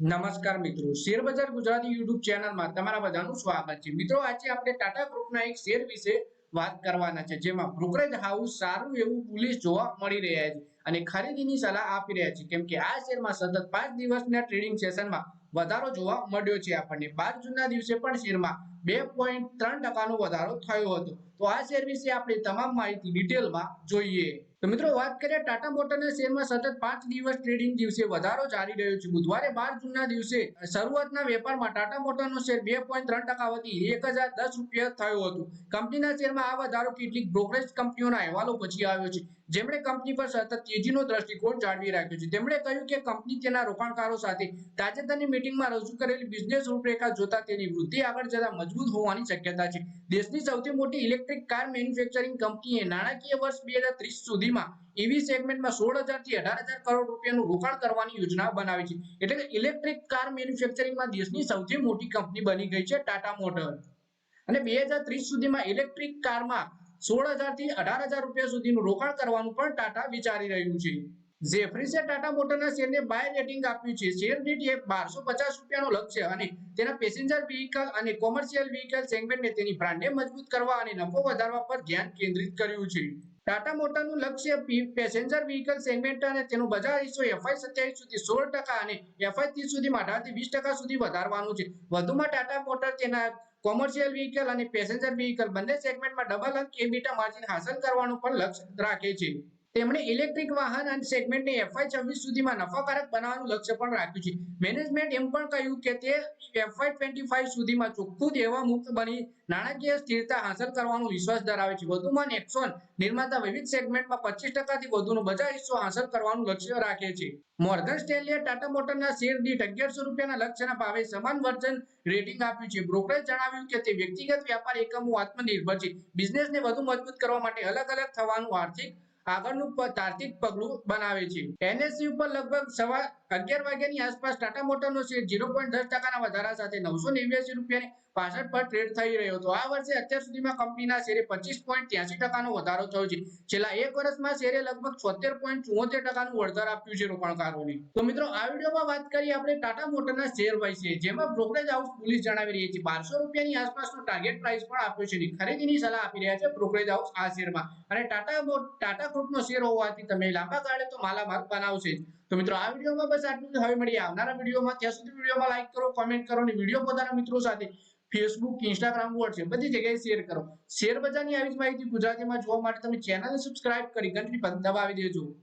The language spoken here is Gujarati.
નમસ્કાર મિત્રો. શેર બજાર ગુજરાતી યુટ્યુબ ચેનલમાં તમારા બધાનું સ્વાગત છે. મિત્રો, આજે આપણે ટાટા ગ્રુપના એક શેર વિશે વાત કરવાના છે, જેમાં બ્રોકરેજ હાઉસ સારું એવું પુલિસ જોવા મળી રહ્યા છે અને ખરીદીની સલાહ આપી રહ્યા છે. કેમ કે આ શેરમાં સતત પાંચ દિવસના ટ્રેડિંગ સેશનમાં વધારો જોવા મળ્યો છે આપણને. બાર જૂનના દિવસે પણ શેરમાં બે પોઈન્ટ ત્રણ ટકાનો વધારો થયો હતો. તો આ શેર વિશે આપણે તમામ માહિતી ડિટેલમાં જોઈએ. તો મિત્રો વાત કરીએ ટાટા મોટરના શેરમાં સતત પાંચ દિવસ ટ્રેડિંગ દિવસે વધારો જારી રહ્યો છે. બુધવારે બાર જૂનના દિવસે શરૂઆતના વેપારમાં ટાટા મોટરનો શેર બે પોઈન્ટ ત્રણ ટકા વધી એક હજાર દસ રૂપિયા થયો હતો. કંપનીના શેરમાં આ વધારો કેટલીક બ્રોકરેજ કંપનીઓના અહેવાલો પછી આવ્યો છે. જેમણે કંપની પર સતત તેજીનો દ્રષ્ટિકોણ જાળવી રાખ્યો છે. તેમણે કહ્યું કે કંપની તેના રોકાણકારો સાથે તાજેતરની મીટિંગમાં રજૂ કરેલી બિઝનેસ રૂપરેખા જોતા તેની વૃદ્ધિ આગળ જતા મજબૂત હોવાની શક્યતા છે. દેશની સૌથી મોટી ઇલેક્ટ્રિક કાર મેન્યુફેક્ચરિંગ કંપનીએ નાણાકીય વર્ષ બે સુધીમાં ઈવી સેગમેન્ટમાં સોળ હજારથી અઢાર કરોડ રૂપિયાનું રોકાણ કરવાની યોજના બનાવી છે. એટલે કે ઇલેક્ટ્રિક કાર મેન્યુફેક્ચરિંગમાં દેશની સૌથી મોટી કંપની બની ગઈ છે ટાટા મોટર અને બે હજાર ત્રીસ સુધીમાં ઇલેક્ટ્રિક કારમાં સોળથી અઢાર હજાર રૂપિયા સુધીનું રોકાણ કરવાનું પણ ટાટા વિચારી રહ્યું છે. ઝેફ્રીસે ટાટા મોટરના શેરને બાય રેટિંગ આપ્યું છે. શેર દીઠ એક બારસો પચાસ રૂપિયાનો લક્ષ્ય અને તેના પેસેન્જર વ્હીકલ અને કોમર્શિયલ વ્હીકલ સેગમેન્ટને તેની બ્રાન્ડને મજબૂત કરવા અને નફો વધારવા પર ધ્યાન કેન્દ્રિત કર્યું છે. ટાટા મોટરનું લક્ષ્ય પેસેન્જર વ્હીકલ સેગમેન્ટ અને તેનો બજાર હિસ્સો એફઆઈ સત્યાવીસ સુધી સોળ ટકા અને એફઆઈ ત્રીસ સુધીમાં અઢારથી વીસ ટકા સુધી વધારવાનું છે. વધુમાં ટાટા મોટર તેના કોમર્શિયલ વ્હીકલ અને પેસેન્જર વ્હીકલ બંને સેગમેન્ટમાં ડબલ અંક એબીટા માર્જિન હાંસલ કરવાનું પણ લક્ષ્ય રાખે છે. તેમણે ઇલેક્ટ્રિક વાહન અને સેગમેન્ટને એફઆઈ છવ્વીસ સુધીમાં નફાકારક બનાવવાનું લક્ષ્ય પણ રાખ્યું છે. મેનેજમેન્ટ એમ પણ કહ્યું કે તે એફઆઈ ટ્વેન્ટી ફાઈવ સુધીમાં ચોખ્ખું દેવા મુક્ત બની, નાણાકીય સ્થિરતા હાંસલ કરવાનો વિશ્વાસ ધરાવે છે. વધુમાં નેક્સોન નિર્માતા વિવિધ સેગમેન્ટમાં પચીસ ટકાથી વધુનો બજાર હિસ્સો હાંસલ કરવાનું લક્ષ્ય રાખે છે. મોર્ગન સ્ટેનલીએ ટાટા મોટરના શેર દીઠ અગિયારસો રૂપિયાના લક્ષ્યના ભાવે સમાન વર્જન રેટિંગ આપ્યું છે. બ્રોકરેજ જણાવ્યું કે તે વ્યક્તિગત વ્યાપાર એકમો આત્મનિર્ભર છે. બિઝનેસને વધુ મજબૂત કરવા માટે અલગ અલગ થવાનું આર્થિક આગળનું તાર્કિક પગલું બનાવે છે. એનએસસી ઉપર લગભગ સવા અગિયાર વાગ્યાની આસપાસ ટાટા મોટરનો શેર ઝીરો પોઈન્ટ દસ ટકાના વધારા સાથે નવસો નેવ્યાસી રૂપિયાની પાસઠ પર ટ્રેડ થઈ રહ્યો હતો. આ વર્ષે અત્યાર સુધીમાં કંપનીના શેરે પચીસ પોઈન્ટ ત્યાસી ટકાનો વધારો થયો છે. છેલ્લા એક વર્ષમાં શેરે લગભગ છોતેર પોઈન્ટ ચુમ્મોતેર ટકાનું વળતર આપ્યું છે રોકાણકારોને. તો મિત્રો, આ વિડીયોમાં વાત કરીએ આપણે ટાટા મોટરના શેર વિશે. જેમાં બ્રોકરેજ હાઉસ પોલીસ જણાવી રહી છે. બારસો રૂપિયાની આસપાસનો ટાર્ગેટ પ્રાઇસ પણ આપ્યો છે. ખરીદીની સલાહ આપી રહ્યા છે બ્રોકરેજ હાઉસ આ શેરમાં અને ટાટા ટાટા ગ્રુપનો શેર હોવાથી તમે લાંબા ગાળે તો માલામાલ બનાવશે તો મિત્રો, આ વિડીયોમાં બસ આટલું જ. હવે મળીએ આવનારા વિડીયોમાં. ત્યાં સુધી વિડીયોમાં લાઈક કરો કોમેન્ટ કરો અને વીડિયો પોતાના મિત્રો સાથે ફેસબુક ઇન્સ્ટાગ્રામ વોટ્સએપ બધી જગ્યાએ શેર કરો. શેર બજારની આવી જ માહિતી ગુજરાતીમાં જોવા માટે તમે ચેનલને સબસ્ક્રાઇબ કરી ઘંટડી દબાવી દેજો.